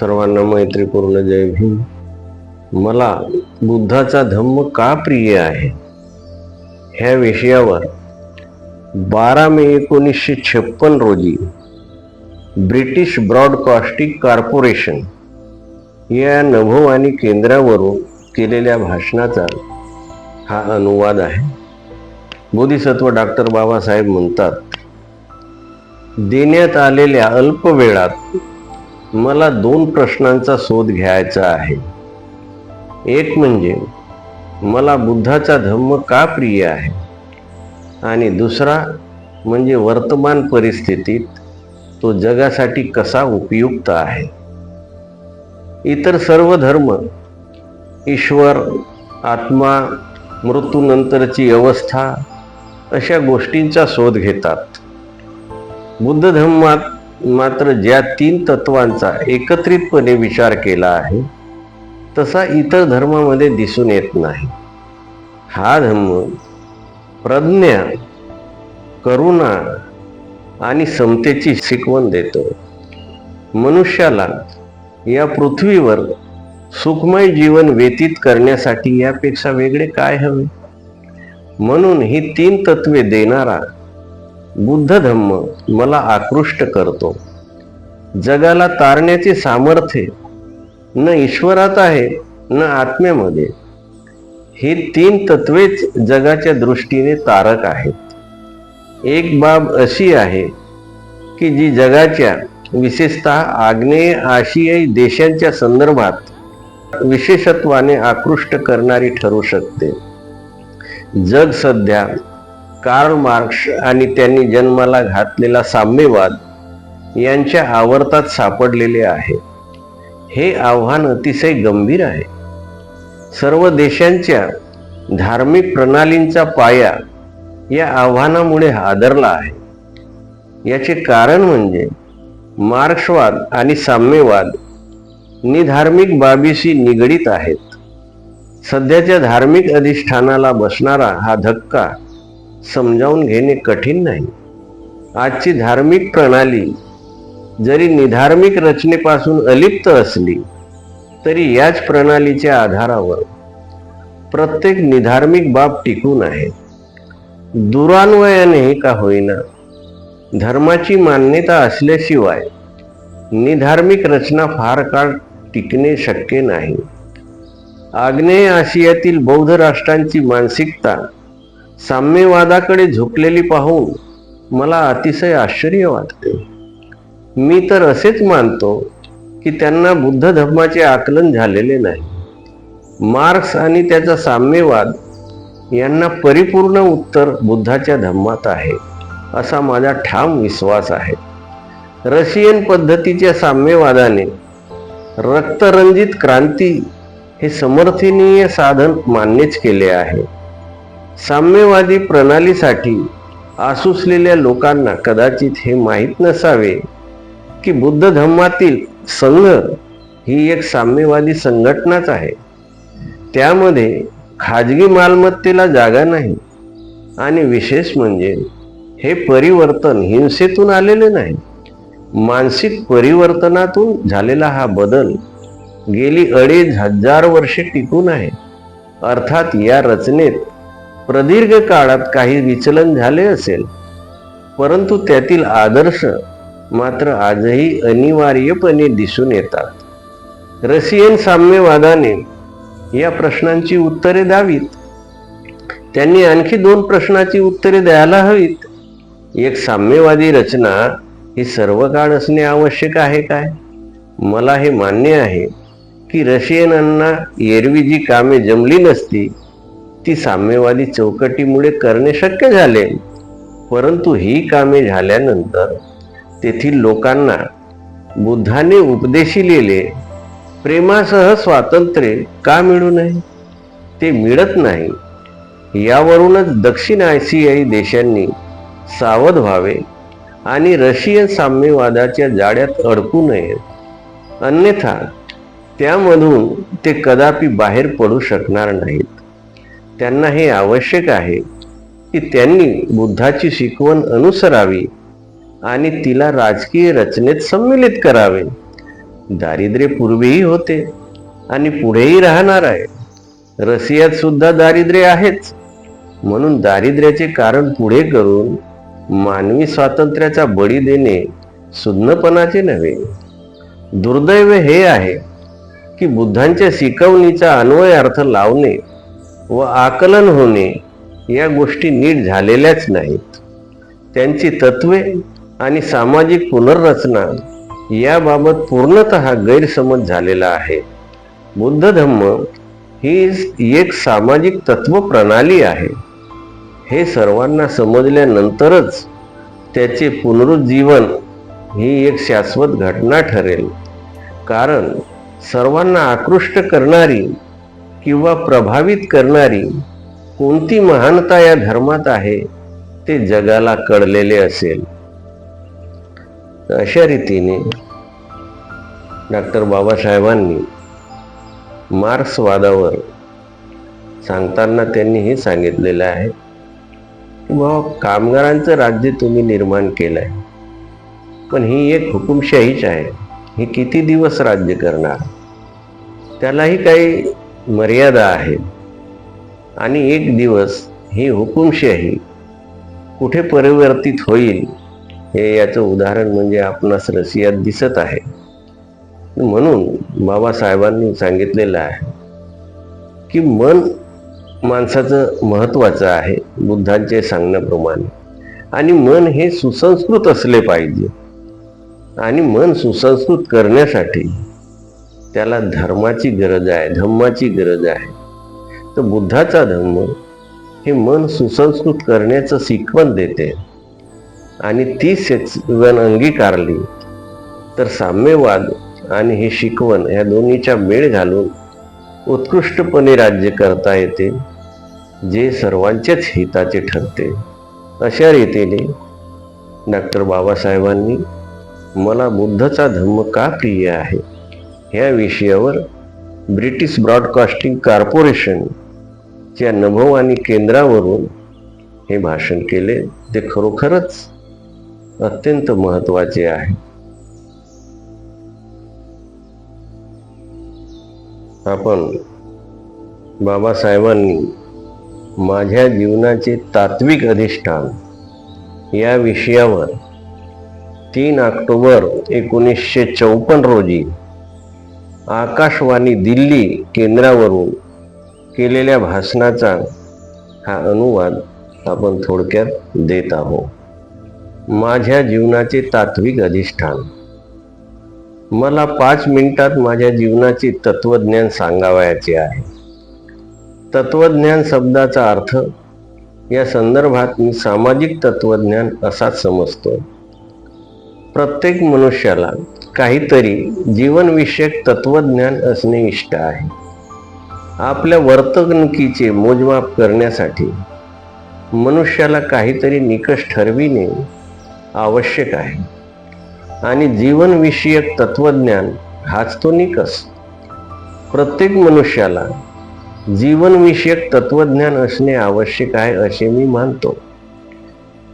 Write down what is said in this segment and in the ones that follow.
सर्वांना मैत्रीपूर्ण जय भीम. मला बुद्धाचा धम्म का प्रिय आहे? ह्या विषयावर बारा मे एकोणीसशे छप्पन रोजी ब्रिटिश ब्रॉडकास्टिंग कॉर्पोरेशन या नभोवाणी केंद्रावरून केलेल्या भाषणाचा हा अनुवाद आहे. बोधिसत्व डॉक्टर बाबासाहेब म्हणतात देण्यात आलेल्या अल्प वेळात मला दोन प्रश्नांचा शोध घ्यायचा आहे. एक म्हणजे मला बुद्धाचा धम्म का प्रिय आहे? आणि दुसरा म्हणजे वर्तमान परिस्थितीत तो जगासाठी कसा उपयुक्त आहे? इतर सर्व धर्म ईश्वर आत्मा मृत्यूनंतरची अवस्था अशा गोष्टींचा शोध घेतात. बुद्ध धम्मात मात्र ज्या तीन तत्वांचा एकत्रितपणे विचार केला आहे तसा इतर धर्मामध्ये दिसून येत नाही. हा धम्म प्रज्ञा करुणा आणि समतेची शिकवण देतो. मनुष्याला या पृथ्वीवर सुखमय जीवन व्यतीत करण्यासाठी यापेक्षा वेगळे काय हवे? म्हणून ही तीन तत्वे देणारा बुद्ध धम्म मला आकृष्ट करतो. जगाला तारण्याचे सामर्थ्य न ईश्वरात आहे न आत्म्यामध्ये. ही तीन तत्वेच जगाच्या दृष्टीने तारक आहेत. एक बाब अशी आहे की जी जगाच्या विशेषतः आग्नेय आशियाई देशांच्या संदर्भात विशेषत्वाने आकृष्ट करणारी ठरू शकते. जग सध्या कार्ल मार्क्स आणि त्यांनी जन्माला घातलेला साम्यवाद यांच्या आवर्तात सापडलेले आहे. हे आव्हान अतिशय गंभीर आहे. सर्व देशांच्या धार्मिक प्रणालींचा पाया या आव्हानामुळे हादरला आहे. याचे कारण म्हणजे मार्क्सवाद आणि साम्यवाद निधार्मिक बाबीशी निगडीत आहेत. सध्याच्या धार्मिक अधिष्ठानाला बसणारा हा धक्का समजावून घेणे कठीण नाही. आजची धार्मिक प्रणाली जरी निधार्मिक रचनेपासून अलिप्त असली तरी याच प्रणालीच्या आधारावर प्रत्येक निधार्मिक बाब टिकून आहे. दुरान्वयाने का होईना धर्माची मान्यता असल्याशिवाय निधार्मिक रचना फार काळ टिकणे शक्य नाही. आग्नेय आशियातील बौद्ध राष्ट्रांची मानसिकता साम्यवादाकडे झोकलेली पाहून मला अतिशय आश्चर्य वाटते. मी तर असेच मानतो की त्यांना बुद्ध धर्माचे आकलन झालेले नाही. मार्क्स आणि त्याचा साम्यवाद यांना परिपूर्ण उत्तर बुद्धाच्या धर्मात आहे असा माझा ठाम विश्वास आहे. रशियन पद्धतीच्या साम्यवादाने रक्तरंजित क्रांती हे समर्थनीय साधन मान्यच केले आहे. साम्यवादी प्रणालीसाठी आसुसलेल्या लोकांना कदाचित हे माहीत नसावे की बुद्ध धम्मातील संघ ही एक साम्यवादी संघटनाच आहे. त्यामध्ये खाजगी मालमत्तेला जागा नाही आणि विशेष म्हणजे हे परिवर्तन हिंसेतून आलेले नाही. मानसिक परिवर्तनातून झालेला हा बदल गेली अडीच हजार वर्षे टिकून आहे. अर्थात या रचनेत प्रदीर्घ काळात काही विचलन झाले असेल परंतु त्यातील आदर्श मात्र आजही अनिवार्यपणे दिसून येतात. रशियन साम्यवादाने या प्रश्नांची उत्तरे द्यावीत. त्यांनी आणखी दोन प्रश्नाची उत्तरे द्यायला हवीत. एक साम्यवादी रचना ही सर्व काळ असणे आवश्यक आहे काय? मला हे मान्य आहे की रशियनांना एरवी जी कामे जमली नसती ती साम्यवादी चौकटीमुळे करणे शक्य झाले. परंतु ही कामे झाल्यानंतर तेथील लोकांना बुद्धाने उपदेशिलेले प्रेमासह स्वातंत्र्य का मिळू नये? ते मिळत नाही. यावरूनच दक्षिण आशियाई देशांनी सावध व्हावे आणि रशियन साम्यवादाच्या जाळ्यात अडकू नये. अन्यथा त्यामधून ते कदापि बाहेर पडू शकणार नाहीत. त्यांना हे आवश्यक आहे की त्यांनी बुद्धाची शिकवण अनुसरावी आणि तिला राजकीय रचनेत सम्मिलित करावे. दारिद्र्य पूर्वीही होते आणि पुढेही राहणार आहे. रशियात सुद्धा दारिद्र्य आहेच. म्हणून दारिद्र्याचे कारण पुढे करून मानवी स्वातंत्र्याचा बळी देणे सुज्ञपणाचे नव्हे. दुर्दैव हे आहे की बुद्धांच्या शिकवणीचा अन्वय अर्थ लावणे व आकलन होणे या गोष्टी नीट झालेल्याच नाहीत. त्यांची तत्वे आणि सामाजिक पुनर्रचना याबाबत पूर्णत गैरसमज झालेला आहे. बुद्ध धम्म ही एक सामाजिक तत्व प्रणाली आहे. हे सर्वांना समजल्यानंतरच त्याचे पुनरुज्जीवन ही एक शाश्वत घटना ठरेल. कारण सर्वांना आकृष्ट करणारी किंवा प्रभावित करणारी कोणती महानता या धर्मात आहे ते जगाला कळलेले असेल. अशा रीतीने डॉक्टर बाबासाहेबांनी मार्क्सवादावर सांगताना त्यांनी हे सांगितलेलं आहे की बाबा कामगारांचं राज्य तुम्ही निर्माण केलं आहे पण ही एक हुकुमशाहीच आहे. हे किती दिवस राज्य करणार? त्यालाही काही मर्यादा आहे. आणि एक दिवस ही हुकुमशाही कुठे परिवर्तित होईल हे याचं उदाहरण म्हणजे आपणास रशियात दिसत आहे. म्हणून बाबासाहेबांनी सांगितलेलं आहे की मन माणसाचं महत्त्वाचं आहे बुद्धांचे सांगण्याप्रमाणे. आणि मन हे सुसंस्कृत असले पाहिजे. आणि मन सुसंस्कृत करण्यासाठी त्याला धर्माची गरज आहे धम्माची गरज आहे. तर बुद्धाचा धम्म हे मन सुसंस्कृत करण्याचं शिकवण देते. आणि ती शिकवण अंगीकारली तर साम्यवाद आणि हे शिकवण ह्या दोन्हीच्या मेळ घालून उत्कृष्टपणे राज्य करता येते जे सर्वांचेच हिताचे ठरते. अशा रीतीने डॉक्टर बाबासाहेबांनी मला बुद्धचा धम्म का प्रिय आहे? ह्या विषयावर ब्रिटिश ब्रॉडकास्टिंग कॉर्पोरेशनच्या नभोवाणी केंद्रावरून हे भाषण केले. ते खरोखरच अत्यंत महत्त्वाचे आहे. आपण बाबासाहेबांनी माझ्या जीवनाचे तात्विक अधिष्ठान या विषयावर तीन ऑक्टोबर एकोणीसशे चौपन्न रोजी आकाशवाणी दिल्ली केंद्रावरून केलेल्या भाषणाचा हा अनुवाद आपण थोडक्यात देत आहोत. माझ्या जीवनाचे तात्विक अधिष्ठान. मला पाच मिनिटात माझ्या जीवनाचे तत्वज्ञान सांगावयाचे आहे. तत्वज्ञान शब्दाचा अर्थ या संदर्भात मी सामाजिक तत्वज्ञान असाच समजतो. प्रत्येक मनुष्याला काहीतरी जीवनविषयक तत्वज्ञान असणे इष्ट आहे. आपल्या वर्तणुकीचे मोजमाप करण्यासाठी मनुष्याला काहीतरी निकष ठरविणे आवश्यक आहे. आणि जीवनविषयक तत्वज्ञान हाच तो निकष. प्रत्येक मनुष्याला जीवनविषयक तत्वज्ञान असणे आवश्यक आहे असे मी मानतो.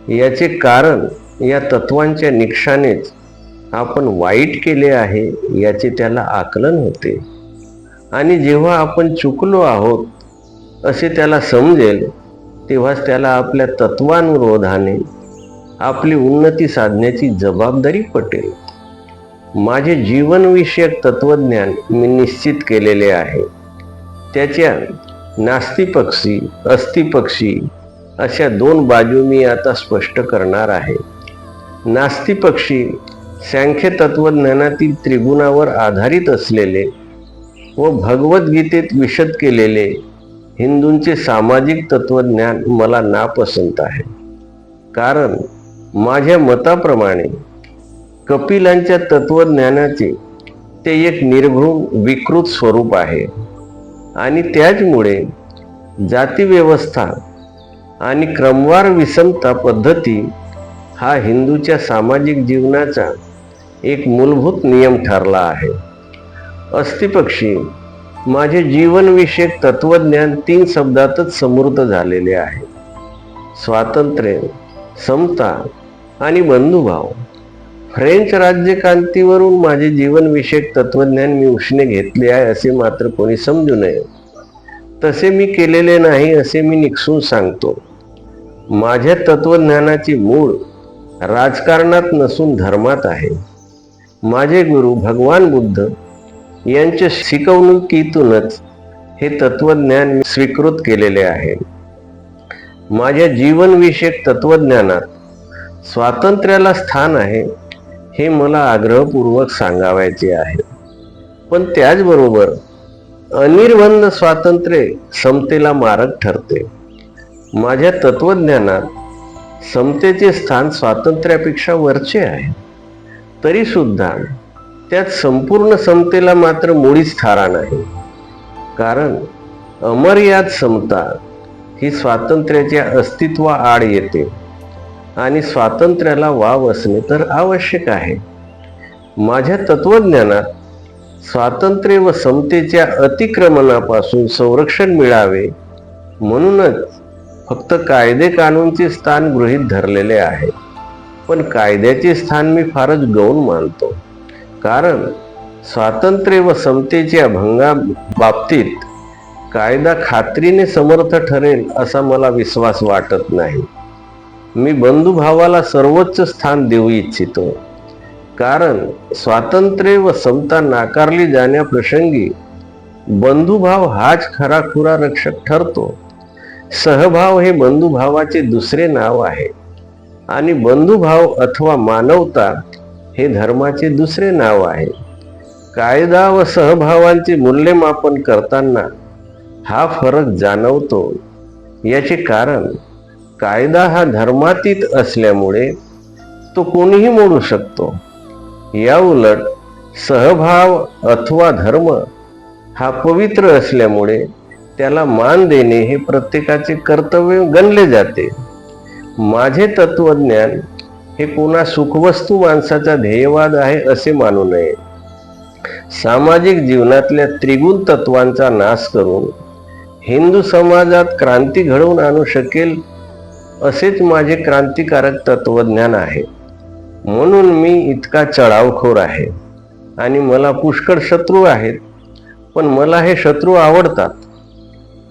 याचे कारण या तत्वांच्या निकषानेच आपण वाईट केले आहे याचे त्याला आकलन होते. आणि जेव्हा आपण चुकलो आहोत असे त्याला समजेल तेव्हाच त्याला आपल्या तत्वानुरोधाने आपली उन्नती साधण्याची जबाबदारी पटेल. माझे जीवनविषयक तत्वज्ञान मी निश्चित केलेले आहे. त्याच्या नास्तिपक्षी अस्थिपक्षी अशा दोन बाजू मी आता स्पष्ट करणार आहे. नास्तिपक्षी सांख्य तत्वज्ञानातील त्रिगुणावर आधारित असलेले व भगवद्गीतेत विशद केलेले हिंदूंचे सामाजिक तत्वज्ञान मला नापसंत आहे. कारण माझ्या मताप्रमाणे कपिलांच्या तत्वज्ञानाचे ते एक निर्घृण विकृत स्वरूप आहे. आणि त्याचमुळे जातीव्यवस्था आणि क्रमवार विषमता पद्धती हा हिंदूच्या सामाजिक जीवनाचा एक मूलभूत नियम ठरला आहे. अस्थिपक्षी माझे जीवनविषयक तत्वज्ञान तीन शब्दातच समृद्ध झालेले आहे. स्वातंत्र्य समता आणि बंधुभाव. फ्रेंच राज्यक्रांतीवरून माझे जीवनविषयक तत्वज्ञान मी उष्णे घेतले आहे असे मात्र कोणी समजू नये. तसे मी केलेले नाही असे मी निक्षून सांगतो. माझ्या तत्वज्ञानाची मूळ राजकारणात नसून धर्मात आहे. माझे गुरु भगवान बुद्ध यांच्या शिकवणुकीतूनच हे तत्वज्ञान मी स्वीकृत केलेले आहे. माझ्या जीवनविषयक तत्वज्ञानात स्वातंत्र्याला स्थान आहे हे मला आग्रहपूर्वक सांगावायचे आहे. पण त्याचबरोबर अनिर्बंध स्वातंत्र्य समतेला मारक ठरते. माझ्या तत्वज्ञानात समतेचे स्थान स्वातंत्र्यापेक्षा वरचे आहे. तरीसुद्धा त्यात संपूर्ण समतेला मात्र मुळीच थारा नाही. कारण अमर्याद समता ही स्वातंत्र्याच्या अस्तित्वा आड येते आणि स्वातंत्र्याला वाव असणे तर आवश्यक आहे. माझ्या तत्वज्ञानात स्वातंत्र्य व समतेच्या अतिक्रमणापासून संरक्षण मिळावे म्हणूनच फक्त कायदे कानूनचे स्थान गृहीत धरलेले आहे. पण कायद्याचे स्थान मी फारच गौण मानतो. कारण स्वातंत्र्य व समतेच्या भंगा बाबतीत कायदा खात्रीने समर्थ ठरेल असा मला विश्वास वाटत नाही. मी बंधुभावाला सर्वोच्च स्थान देऊ इच्छितो. कारण स्वातंत्र्य व समता नाकारली जाण्याप्रसंगी बंधुभाव हाच खराखुरा रक्षक ठरतो. सहभाव हे बंधुभावाचे दुसरे नाव आहे. आणि बंधुभाव अथवा मानवता हे धर्माचे दुसरे नाव आहे. कायदा व सहभावांचे मूल्यमापन करताना हा फरक जाणवतो. याचे कारण कायदा हा धर्मातीत असल्यामुळे तो कोणीही मोडू शकतो. या उलट सहभाव अथवा धर्म हा पवित्र असल्यामुळे त्याला मान देणे हे प्रत्येकाचे कर्तव्य गणले जाते. माझे तत्वज्ञान हे पुन्हा सुखवस्तू माणसाचा ध्येयवाद आहे असे मानू नये. सामाजिक जीवनातल्या त्रिगुण तत्वांचा नाश करून हिंदू समाजात क्रांती घडवून आणू शकेल असेच माझे क्रांतिकारक तत्वज्ञान आहे. म्हणून मी इतका चढावखोर आहे आणि मला पुष्कळ शत्रू आहेत पण मला हे शत्रू आवडतात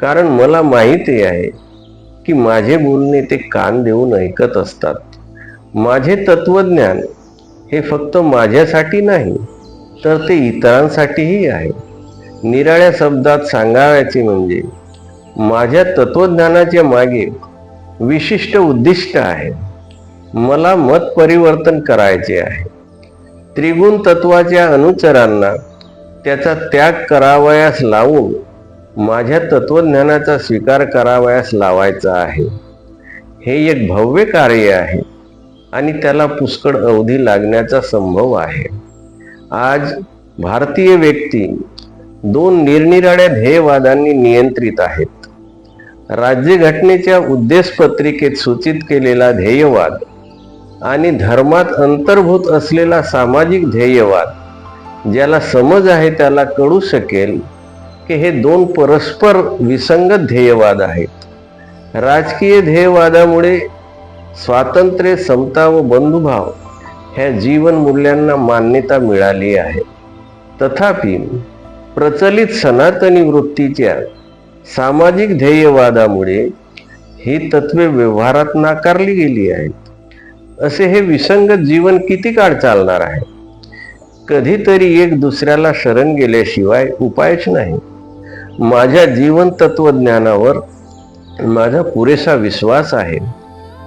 कारण मला माहिती आहे की माझे बोलणे ते कान देऊन ऐकत असतात. माझे तत्वज्ञान हे फक्त माझ्यासाठी नाही तर ते इतरांसाठीही आहे. निराळ्या शब्दात सांगावयाचे म्हणजे माझ्या तत्वज्ञानाच्या मागे विशिष्ट उद्दिष्ट आहे. मला मत परिवर्तन करायचे आहे. त्रिगुण तत्वाच्या अनुचरांना त्याचा त्याग करावयास लावून माझ्या तत्वज्ञानाचा स्वीकार करावयास लावायचा आहे. हे एक भव्य कार्य आहे आणि त्याला पुष्कळ अवधी लागण्याचा संभव आहे. आज भारतीय व्यक्ती दोन निरनिराळ्या ध्येयवादांनी नियंत्रित आहेत. राज्यघटनेच्या उद्देशपत्रिकेत सूचित केलेला ध्येयवाद आणि धर्मात अंतर्भूत असलेला सामाजिक ध्येयवाद ज्याला समज आहे त्याला कळू शकेल की हे दोन परस्पर विसंगत ध्येयवाद आहेत. राजकीय ध्येयवादामुळे स्वातंत्र्य समता व बंधुभाव ह्या जीवन मूल्यांना मान्यता मिळाली आहे. तथापि प्रचलित सनातनी वृत्तीच्या सामाजिक ध्येयवादामुळे ही तत्वे व्यवहारात नाकारली गेली आहेत. असे हे विसंगत जीवन किती काळ चालणार आहे? कधीतरी एक दुसऱ्याला शरण गेल्याशिवाय उपायच नाही. माझ्या जीवन तत्वज्ञानावर माझा पुरेसा विश्वास आहे.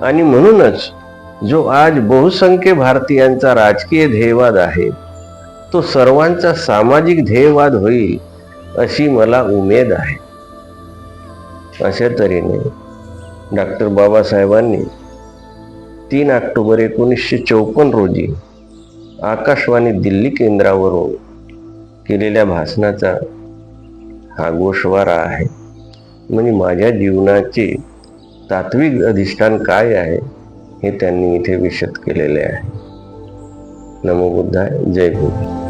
आणि म्हणूनच जो आज बहुसंख्य भारतीयांचा राजकीय ध्येयवाद आहे तो सर्वांचा सामाजिक ध्येयवाद होईल अशी मला उमेद आहे. अशा तऱ्हेने डॉक्टर बाबासाहेबांनी तीन ऑक्टोबर एकोणीसशे चौपन्न रोजी आकाशवाणी दिल्ली केंद्रावरून केलेल्या भाषणाचा हा गोषवारा आहे. म्हणजे माझ्या जीवनाचे तात्विक अधिष्ठान काय आहे हे त्यांनी इथे विशद केलेले आहे. नमो बुद्धाय जय बुद्ध